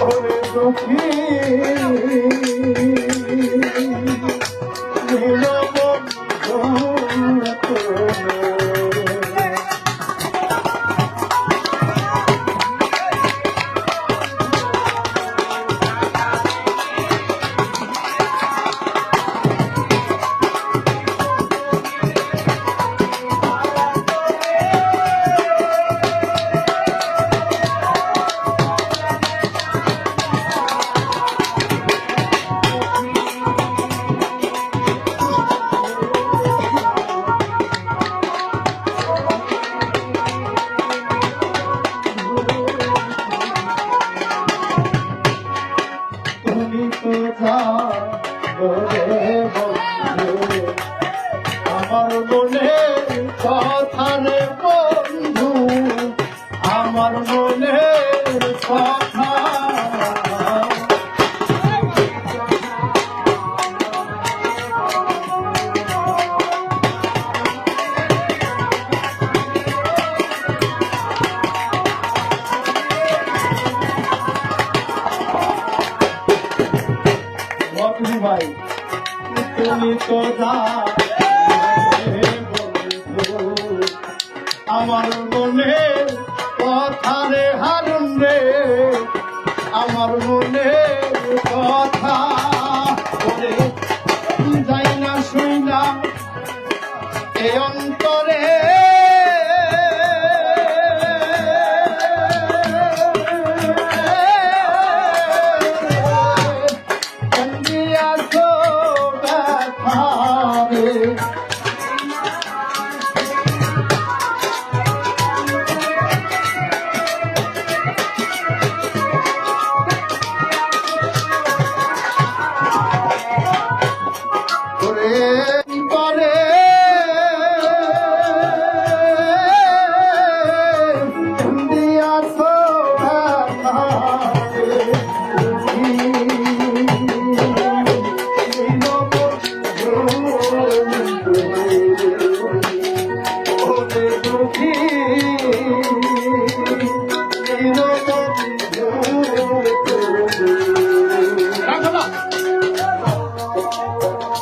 ওরে দুঃখী। বাবু ভাই তুমি তো আমার মনে কথা রে হারুন রে আমার মনে কথা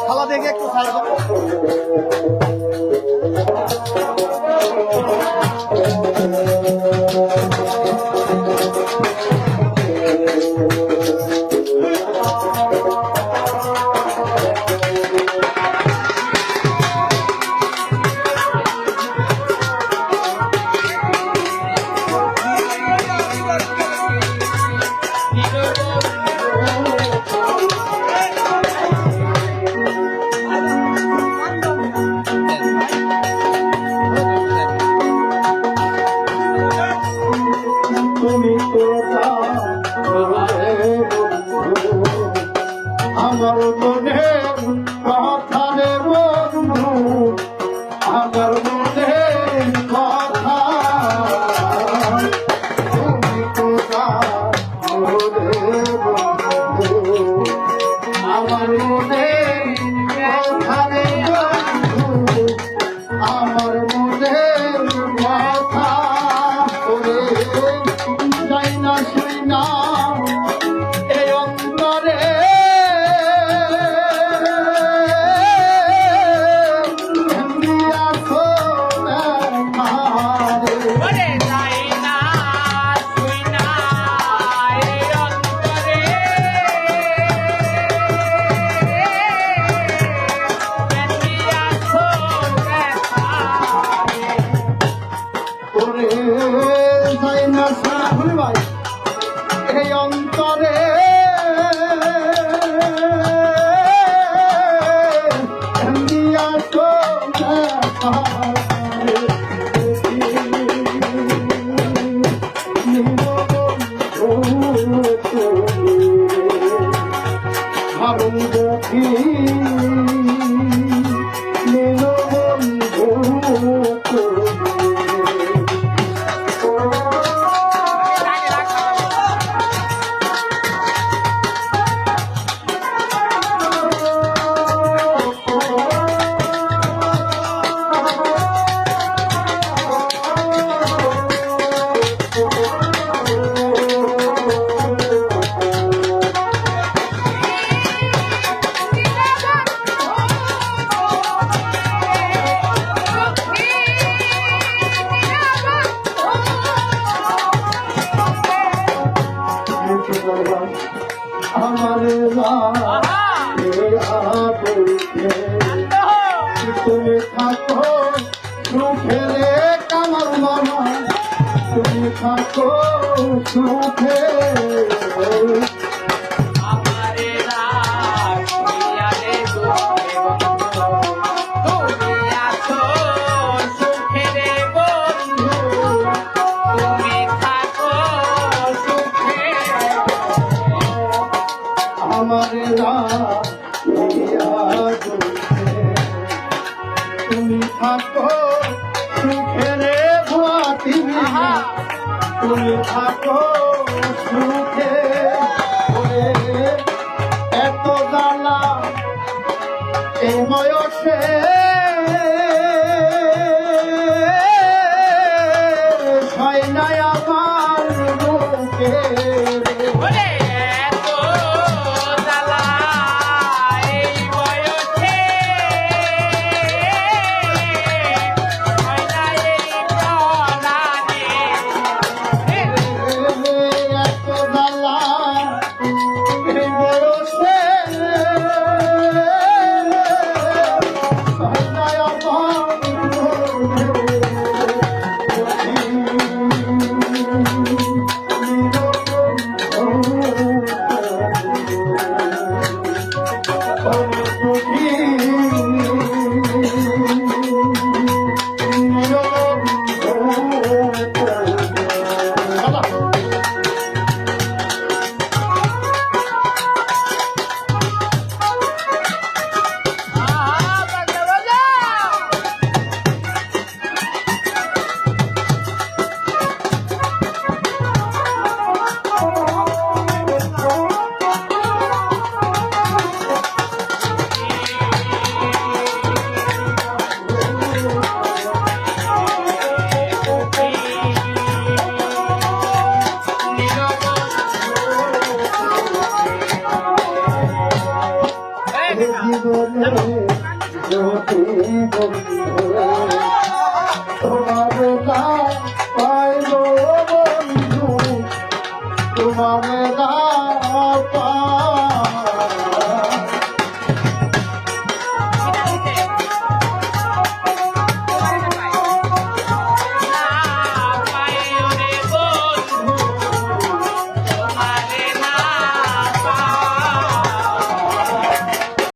খাওয়া দেখে একটু খাওয়া আমার মনে হারুন দেখি তুমি থাকো সুখে রে কামার মামা তুমি থাকো সুখে। তুমি থাকো সুখে রে তুমি থাকো সুখে এত জ্বালা এই বয়সে জীবনে যদি তোমার না বন্ধু তোমার